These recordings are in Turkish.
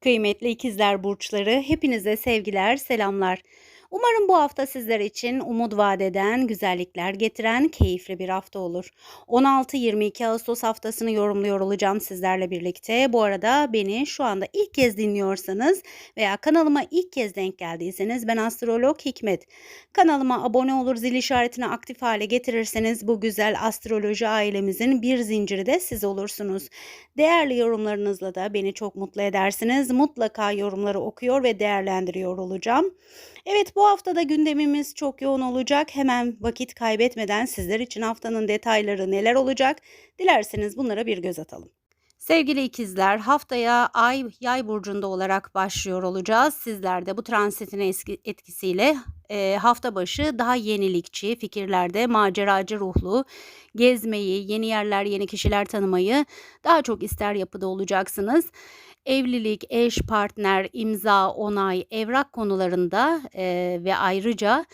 Kıymetli ikizler burçları, hepinize sevgiler, selamlar. Umarım bu hafta sizler için umut vaat eden, güzellikler getiren keyifli bir hafta olur. 16-22 Ağustos haftasını yorumluyor olacağım sizlerle birlikte. Bu arada beni şu anda ilk kez dinliyorsanız veya kanalıma ilk kez denk geldiyseniz ben astrolog Hikmet. Kanalıma abone olur, zil işaretini aktif hale getirirseniz bu güzel astroloji ailemizin bir zinciri de siz olursunuz. Değerli yorumlarınızla da beni çok mutlu edersiniz. Mutlaka yorumları okuyor ve değerlendiriyor olacağım. Evet bu haftada gündemimiz çok yoğun olacak. Hemen vakit kaybetmeden sizler için haftanın detayları neler olacak? Dilerseniz bunlara bir göz atalım. Sevgili ikizler haftaya ay yay burcunda olarak başlıyor olacağız. Sizler de bu transitin etkisiyle e, hafta başı daha yenilikçi fikirlerde maceracı ruhlu gezmeyi, yeni yerler, yeni kişiler tanımayı daha çok ister yapıda olacaksınız evlilik, eş, partner, imza, onay, evrak konularında e, ve ayrıca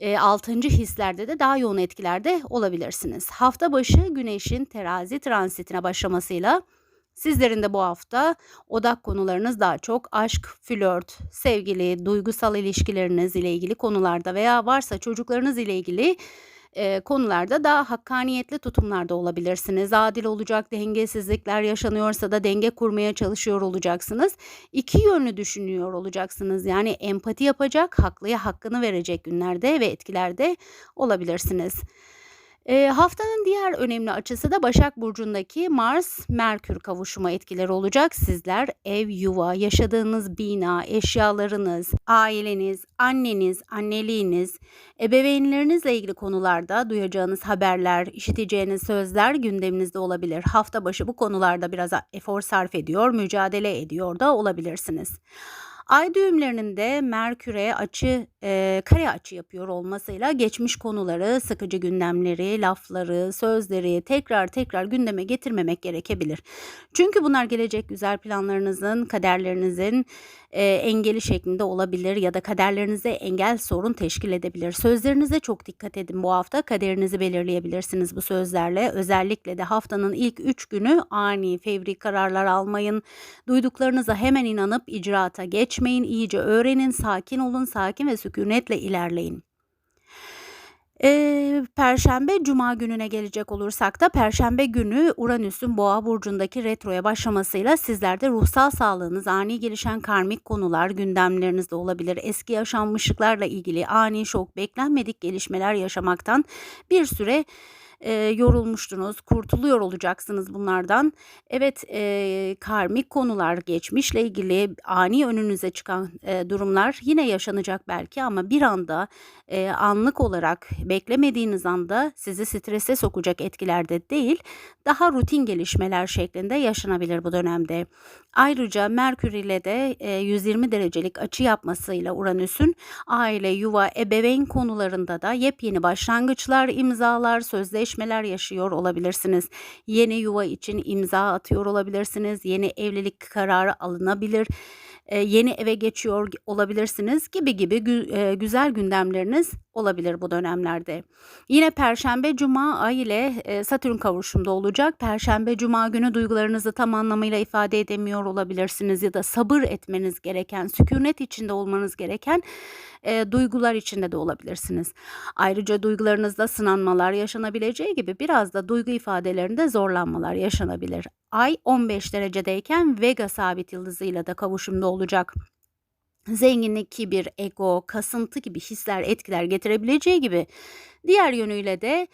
e, altıncı hislerde de daha yoğun etkilerde olabilirsiniz. Hafta başı güneşin terazi transitine başlamasıyla sizlerin de bu hafta odak konularınız daha çok aşk, flört, sevgili, duygusal ilişkileriniz ile ilgili konularda veya varsa çocuklarınız ile ilgili e, konularda daha hakkaniyetli tutumlarda olabilirsiniz. Adil olacak dengesizlikler yaşanıyorsa da denge kurmaya çalışıyor olacaksınız. İki yönlü düşünüyor olacaksınız. Yani empati yapacak, haklıya hakkını verecek günlerde ve etkilerde olabilirsiniz. E, haftanın diğer önemli açısı da Başak Burcu'ndaki Mars-Merkür kavuşuma etkileri olacak. Sizler ev, yuva, yaşadığınız bina, eşyalarınız, aileniz, anneniz, anneliğiniz, ebeveynlerinizle ilgili konularda duyacağınız haberler, işiteceğiniz sözler gündeminizde olabilir. Hafta başı bu konularda biraz efor sarf ediyor, mücadele ediyor da olabilirsiniz. Ay düğümlerinin de Merkür'e açı, e, kare açı yapıyor olmasıyla geçmiş konuları, sıkıcı gündemleri, lafları, sözleri tekrar tekrar gündeme getirmemek gerekebilir. Çünkü bunlar gelecek güzel planlarınızın, kaderlerinizin e, engeli şeklinde olabilir ya da kaderlerinize engel sorun teşkil edebilir. Sözlerinize çok dikkat edin bu hafta. Kaderinizi belirleyebilirsiniz bu sözlerle. Özellikle de haftanın ilk 3 günü ani, fevri kararlar almayın. Duyduklarınıza hemen inanıp icraata geçmeyin. İyice öğrenin, sakin olun, sakin ve sükunetle ilerleyin. Eee, Perşembe, Cuma gününe gelecek olursak da Perşembe günü Uranüs'ün Boğa burcundaki retroya başlamasıyla sizlerde ruhsal sağlığınız, ani gelişen karmik konular gündemlerinizde olabilir. Eski yaşanmışlıklarla ilgili ani şok, beklenmedik gelişmeler yaşamaktan bir süre e, yorulmuştunuz, kurtuluyor olacaksınız bunlardan. Evet, e, karmik konular, geçmişle ilgili ani önünüze çıkan e, durumlar yine yaşanacak belki ama bir anda e, anlık olarak beklemediğiniz anda sizi strese sokacak etkilerde değil, daha rutin gelişmeler şeklinde yaşanabilir bu dönemde. Ayrıca Merkür ile de e, 120 derecelik açı yapmasıyla Uranüs'ün aile, yuva, ebeveyn konularında da yepyeni başlangıçlar, imzalar, sözleşmeler yaşıyor olabilirsiniz. Yeni yuva için imza atıyor olabilirsiniz. Yeni evlilik kararı alınabilir yeni eve geçiyor olabilirsiniz gibi gibi gü, güzel gündemleriniz olabilir bu dönemlerde. Yine Perşembe Cuma ay ile e, Satürn kavuşumda olacak. Perşembe Cuma günü duygularınızı tam anlamıyla ifade edemiyor olabilirsiniz ya da sabır etmeniz gereken, sükunet içinde olmanız gereken e, duygular içinde de olabilirsiniz. Ayrıca duygularınızda sınanmalar yaşanabileceği gibi biraz da duygu ifadelerinde zorlanmalar yaşanabilir. Ay 15 derecedeyken Vega sabit yıldızıyla da kavuşumda olacak zenginlik, kibir, ego, kasıntı gibi hisler, etkiler getirebileceği gibi diğer yönüyle de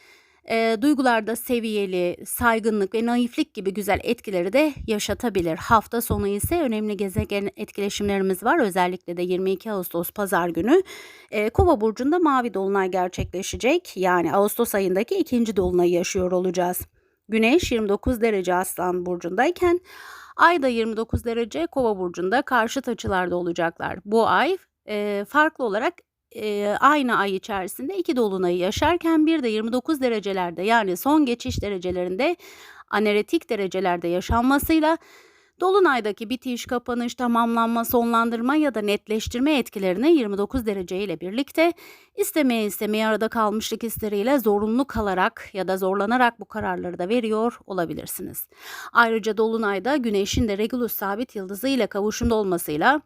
e, duygularda seviyeli, saygınlık ve naiflik gibi güzel etkileri de yaşatabilir. Hafta sonu ise önemli gezegen etkileşimlerimiz var. Özellikle de 22 Ağustos pazar günü e, Kova burcunda mavi dolunay gerçekleşecek. Yani Ağustos ayındaki ikinci dolunayı yaşıyor olacağız. Güneş 29 derece Aslan burcundayken Ay da 29 derece Kova burcunda karşıt açılarda olacaklar. Bu ay e, farklı olarak e, aynı ay içerisinde iki dolunayı yaşarken bir de 29 derecelerde yani son geçiş derecelerinde aneretik derecelerde yaşanmasıyla Dolunay'daki bitiş, kapanış, tamamlanma, sonlandırma ya da netleştirme etkilerini 29 derece ile birlikte istemeye istemeye arada kalmışlık hisleriyle zorunlu kalarak ya da zorlanarak bu kararları da veriyor olabilirsiniz. Ayrıca Dolunay'da Güneş'in de Regulus sabit yıldızı ile kavuşumda olmasıyla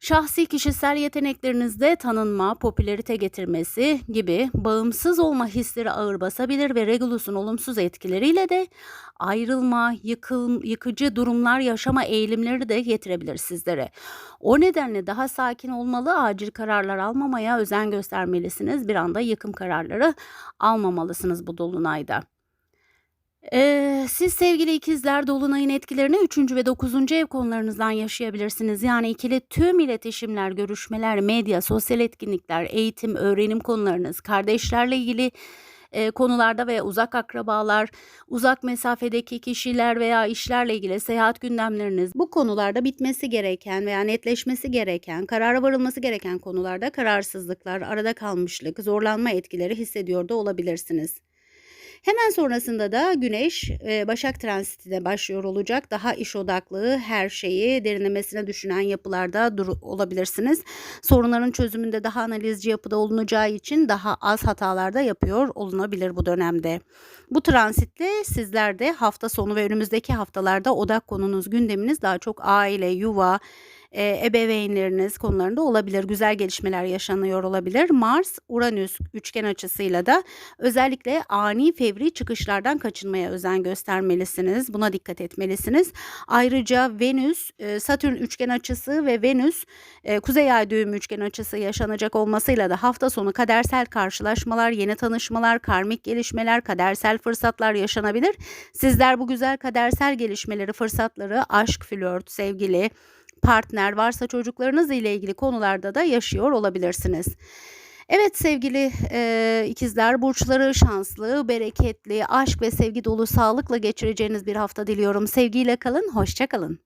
şahsi kişisel yeteneklerinizde tanınma, popülerite getirmesi gibi bağımsız olma hisleri ağır basabilir ve Regulus'un olumsuz etkileriyle de ayrılma, yıkıl, yıkıcı durumlar yaşama eğilimleri de getirebilir sizlere. O nedenle daha sakin olmalı, acil kararlar almamaya özen göstermelisiniz. Bir anda yıkım kararları almamalısınız bu dolunayda. Ee, siz sevgili ikizler dolunayın etkilerini 3. ve 9. ev konularınızdan yaşayabilirsiniz. Yani ikili tüm iletişimler, görüşmeler, medya, sosyal etkinlikler, eğitim, öğrenim konularınız, kardeşlerle ilgili e, konularda veya uzak akrabalar, uzak mesafedeki kişiler veya işlerle ilgili seyahat gündemleriniz bu konularda bitmesi gereken veya netleşmesi gereken, karara varılması gereken konularda kararsızlıklar, arada kalmışlık, zorlanma etkileri hissediyor da olabilirsiniz. Hemen sonrasında da Güneş e, Başak transitine başlıyor olacak. Daha iş odaklı her şeyi derinlemesine düşünen yapılarda dur olabilirsiniz. Sorunların çözümünde daha analizci yapıda olunacağı için daha az hatalarda yapıyor olunabilir bu dönemde. Bu transitle sizler de hafta sonu ve önümüzdeki haftalarda odak konunuz, gündeminiz daha çok aile, yuva, e, ebeveynleriniz konularında olabilir. Güzel gelişmeler yaşanıyor olabilir. Mars, Uranüs üçgen açısıyla da özellikle ani fevri çıkışlardan kaçınmaya özen göstermelisiniz. Buna dikkat etmelisiniz. Ayrıca Venüs, e, Satürn üçgen açısı ve Venüs e, Kuzey Ay düğüm üçgen açısı yaşanacak olmasıyla da hafta sonu kadersel karşılaşmalar, yeni tanışmalar, karmik gelişmeler, kadersel fırsatlar yaşanabilir. Sizler bu güzel kadersel gelişmeleri, fırsatları aşk, flört, sevgili, partner varsa çocuklarınız ile ilgili konularda da yaşıyor olabilirsiniz. Evet sevgili e, ikizler burçları şanslı, bereketli, aşk ve sevgi dolu sağlıkla geçireceğiniz bir hafta diliyorum. Sevgiyle kalın, hoşça kalın.